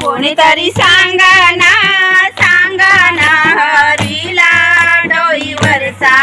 कोणीतरी सांगा ना सांगा ना हरीला डोईवर सा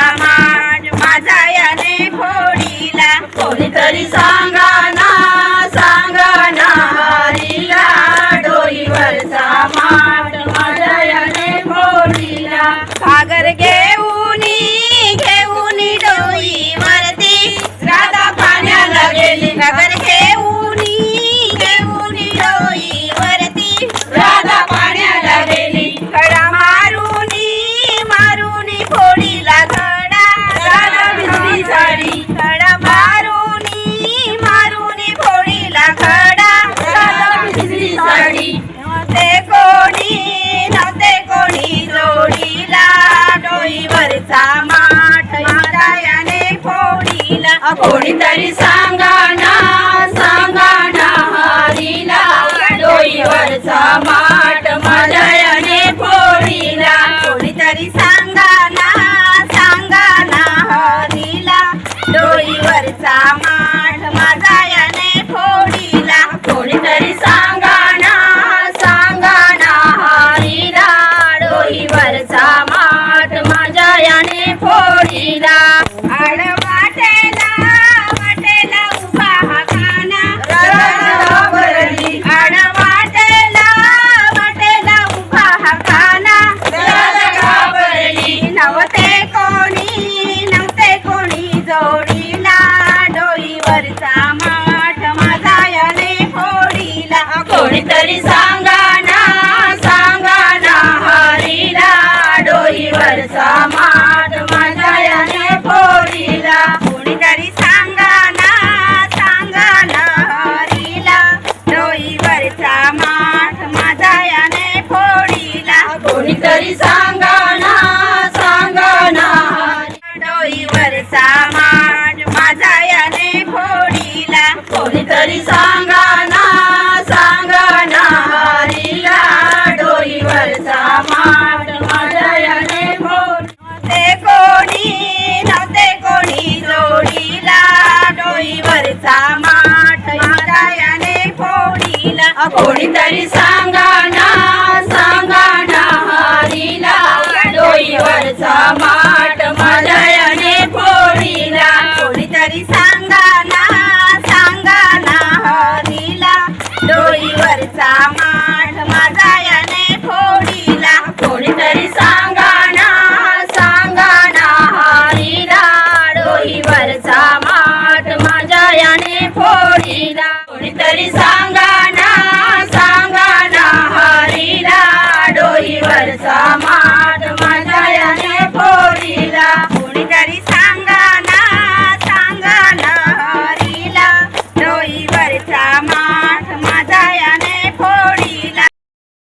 कोणी नसे कोणी जोडीला डोईवरचा माठ मारायाने फोडीला. कोणीतरी सा சீதா तरी सांगा ना सांगा ना. डोईवर मान माझा याने कोणी तरी सांगा ना सांगा ना. हरीला डोईवरचा मान माझा याने फोड कोणी नव्हते कोणी जोडीला. डोईवर माठ माझा याने फोडीला. कोणीतरी सांगा